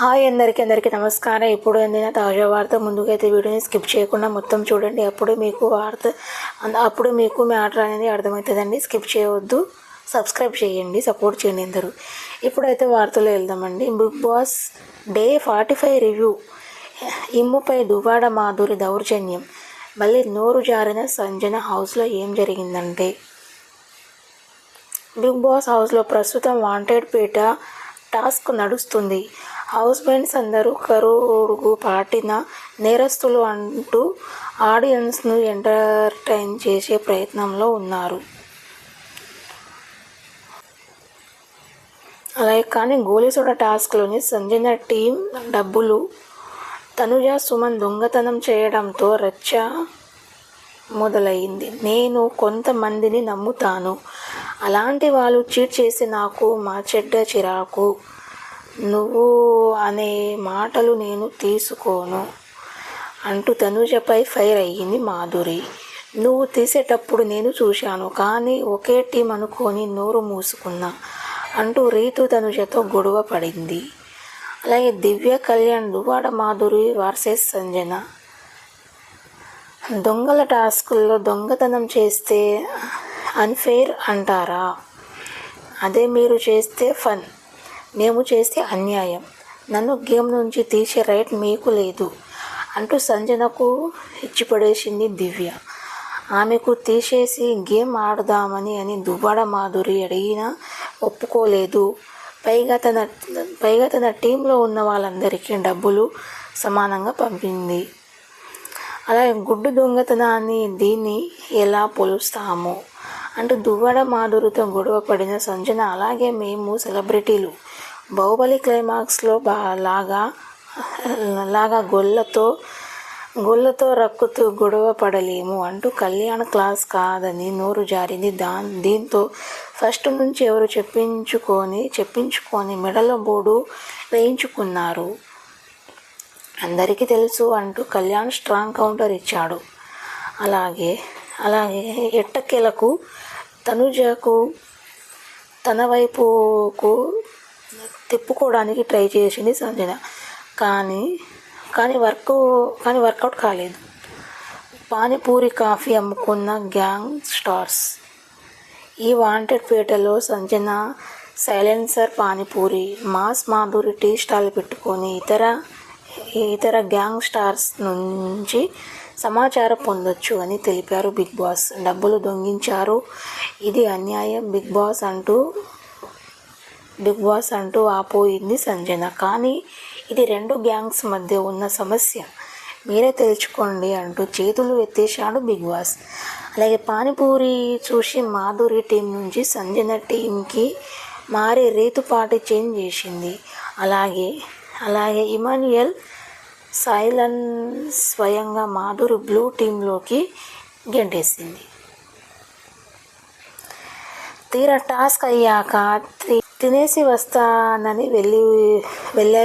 Hi అందరికీ అందరికీ నమస్కారం. ఇప్పుడు అందిన తాజా వార్త ముందుకైతే వీడియోని స్కిప్ చేయకుండా మొత్తం చూడండి. అప్పుడు మీకు వార్త అప్పుడు మీకు మ్యాటర్ అనేది అర్థమవుతుందండి. స్కిప్ చేయవద్దు. సబ్స్క్రైబ్ చేయండి సపోర్ట్ చేయండి అందరూ. ఇప్పుడైతే వార్తలు వెళ్దామండి. Bigg Boss day forty five review. ఇమ్ముపై Duvvada Madhuri దౌర్జన్యం. మళ్ళీ నోరు జారిన సంజన హౌస్లో ఏం జరిగిందంటే బిగ్ బాస్ హౌస్లో ప్రస్తుతం వాంటెడ్ పీట టాస్క్ నడుస్తుంది. హౌస్ మేట్స్ అందరూ కరుడుగు పాటిన నేరస్తులు అంటూ ఆడియన్స్ను ఎంటర్టైన్ చేసే ప్రయత్నంలో ఉన్నారు. అలాగే కానీ గోలీసోడ టాస్క్లోని సంజన టీం డబ్బులు తనుజ సుమన్ దొంగతనం చేయడంతో రచ్చ మొదలైంది. నేను కొంతమందిని నమ్ముతాను. అలాంటి వాళ్ళు చీట్ చేసి నాకు మా చెడ్డ చిరాకు నువ్వు అనే మాటలు నేను తీసుకోను అంటూ తనుజపై ఫైర్ అయ్యింది మాధురి. నువ్వు తీసేటప్పుడు నేను చూశాను కానీ ఒకే టీం అనుకొని నోరు మూసుకున్నా అంటూ రీతు తనుజతో గొడవ పడింది. అలాగే దివ్య కళ్యాణ్ దువాడ మాధురి వర్సెస్ సంజన దొంగల టాస్కుల్లో దొంగతనం చేస్తే అన్ఫెయిర్ అంటారా? అదే మీరు చేస్తే ఫన్ మేము చేస్తే అన్యాయం. నన్ను గేమ్ నుంచి తీసే రైట్ మీకు లేదు. అంటూ సంజనకు ఇచ్చిపడేసింది దివ్య. ఆమెకు తీసేసి గేమ్ ఆడదామని అని దువ్వాడ మాధురి అడిగినా ఒప్పుకోలేదు. పైగా తన పైగా తన టీంలో ఉన్న వాళ్ళందరికీ డబ్బులు సమానంగా పంపింది. అలాగే గుడ్డు దొంగతనాన్ని దీన్ని ఎలా పొలుస్తాము? అంటూ దువ్వడ మాధురితో గొడవ పడిన సంజన అలాగే మేము సెలబ్రిటీలు. బాహుబలి క్లైమాక్స్లో బా లాగా లాగా గొల్లతో గొల్లతో రక్కుతూ గొడవ పడలేము అంటూ కళ్యాణ క్లాస్ కాదని నోరు జారింది. దా దీంతో ఫస్ట్ నుంచి ఎవరు చెప్పించుకొని చెప్పించుకొని మెడల బోర్డు వేయించుకున్నారు. అందరికీ తెలుసు అంటూ కళ్యాణ్ స్ట్రాంగ్ కౌంటర్ ఇచ్చాడు. అలాగే అలాగే ఎట్టకేలకు తనుజకు తన వైపుకు తిప్పుకోవడానికి ట్రై చేసింది సంజన. కానీ కానీ వర్క్ కానీ వర్కౌట్ కాలేదు. పానీపూరి కాఫీ అమ్ముకున్న గ్యాంగ్ స్టార్స్. ఈ వాంటెడ్ పేటలో Sanjana silencer panipuri mass Madhuri tea stall పెట్టుకొని ఇతర ఇతర గ్యాంగ్ స్టార్స్ నుంచి సమాచారం పొందొచ్చు అని తెలిపారు బిగ్ బాస్. డబ్బులు దొంగించారు ఇది అన్యాయం బిగ్ బాస్ అంటూ బిగ్ బాస్ అంటూ ఆపోయింది సంజన. కానీ ఇది రెండు గ్యాంగ్స్ మధ్య ఉన్న సమస్య. మీరే తెలుసుకోండి అంటూ చేతులు ఎత్తేశాడు బిగ్ బాస్. అలాగే పానీపూరి చూసి మాధురి టీం నుంచి సంజన టీంకి మారి రేతుపాటి చేంజ్ చేసింది. అలాగే అలాగే ఇమాన్యుయల్ సైలన్ స్వయంగా మాధురు బ్లూ టీంలోకి గెంటేసింది. తీరా టాస్క్ అయ్యాక తినేసి వస్తానని వెళ్ళి వెళ్ళా